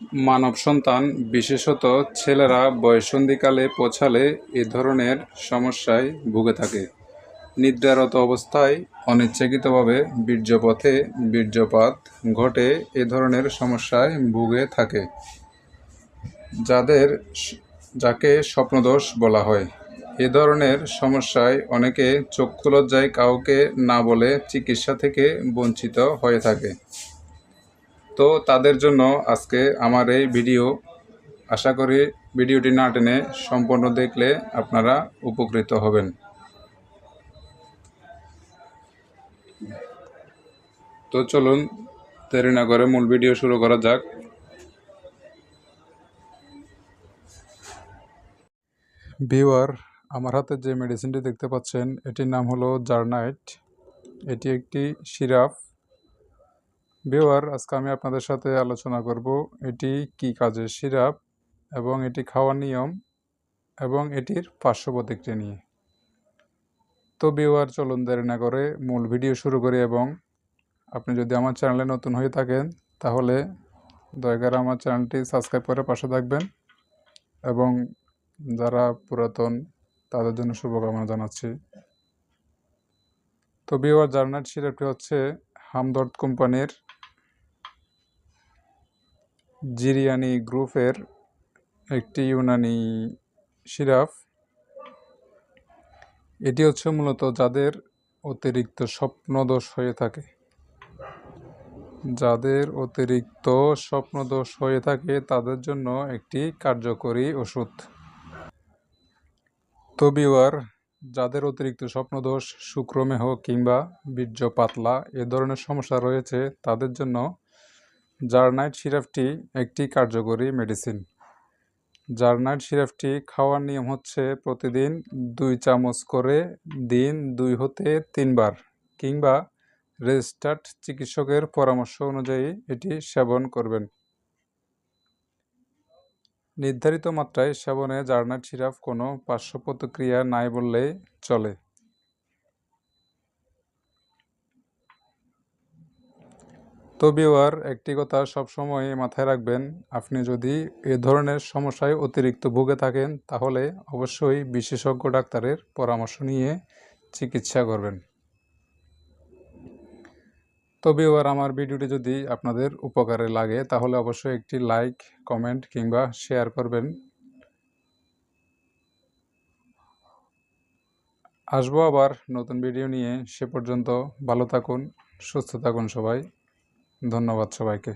মানব সন্তান, বিশেষত ছেলেরা বয়সন্ধিকালে পৌঁছালে এ ধরনের সমস্যায় ভুগে থাকে। নিদ্রারত অবস্থায় অনিচ্ছাকৃতভাবে বীর্যপথে বীর্যপাত ঘটে এ ধরনের সমস্যায় ভুগে থাকে। যাদের যাকে স্বপ্নদোষ বলা হয়। এ ধরনের সমস্যায় অনেকে চক্ষু লজ্জায় কাউকে না বলে চিকিৎসা থেকে বঞ্চিত হয়ে থাকে। তো তাদের জন্য আজকে আমার এই ভিডিও। আশা করি ভিডিওটি না টেনে সম্পূর্ণ দেখলে আপনারা উপকৃত হবেন। তো চলুন দেরি না করে মূল ভিডিও শুরু করা যাক। ভিওয়ার আমার হাতে যে মেডিসিনটি দেখতে পাচ্ছেন, এটির নাম হলো জার্নাইট। এটি একটি সিরাপ ভিওয়ার আজকে আমি আপনাদের সাথে আলোচনা করব এটি কি কাজের সিরাপ এবং এটি খাওয়ার নিয়ম এবং এটির পার্শ্ব নিয়ে। তো ভিওয়ার চলুন দেরি না করে মূল ভিডিও শুরু করি এবং আপনি যদি আমার চ্যানেলে নতুন হয়ে থাকেন, তাহলে দয়া করে আমার চ্যানেলটি সাবস্ক্রাইব করে পাশে থাকবেন এবং যারা পুরাতন, তাদের জন্য শুভকামনা জানাচ্ছি। তো বিওয়ার জার্নাট সিরাপটি হচ্ছে হামদর্দ কোম্পানির জিরিয়ানি গ্রুপের একটি ইউনানি সিরাপ এটি হচ্ছে মূলত যাদের অতিরিক্ত স্বপ্নদোষ হয়ে থাকে। যাদের অতিরিক্ত স্বপ্নদোষ হয়ে থাকে, তাদের জন্য একটি কার্যকরী ওষুধ। তবিওয়ার, যাদের অতিরিক্ত স্বপ্নদোষ শুক্রমেহ কিংবা বীর্য পাতলা এ ধরনের সমস্যা রয়েছে, তাদের জন্য জার্নাইট সিরাপটি একটি কার্যকরী মেডিসিন। জার্নাইট সিরাপটি খাওয়ার নিয়ম হচ্ছে প্রতিদিন দুই চামচ করে দিন দুই হতে তিনবার কিংবা রেজিস্টার্ড চিকিৎসকের পরামর্শ অনুযায়ী এটি সেবন করবেন। নির্ধারিত মাত্রায় সেবনে জার্নাট সিরাপ কোনো পার্শ্ব প্রতিক্রিয়া নাই বললেই চলে। তবিওয়ার একটি কথা সবসময় মাথায় রাখবেন, আপনি যদি এ ধরনের সমস্যায় অতিরিক্ত ভুগে থাকেন, তাহলে অবশ্যই বিশেষজ্ঞ ডাক্তারের পরামর্শ নিয়ে চিকিৎসা করবেন। তবে এবার আমার ভিডিওটি যদি আপনাদের উপকারে লাগে, তাহলে অবশ্যই একটি লাইক, কমেন্ট কিংবা শেয়ার করবেন। আসব আবার নতুন ভিডিও নিয়ে। সে পর্যন্ত ভালো থাকুন, সুস্থ থাকুন সবাই। ধন্যবাদ সবাইকে।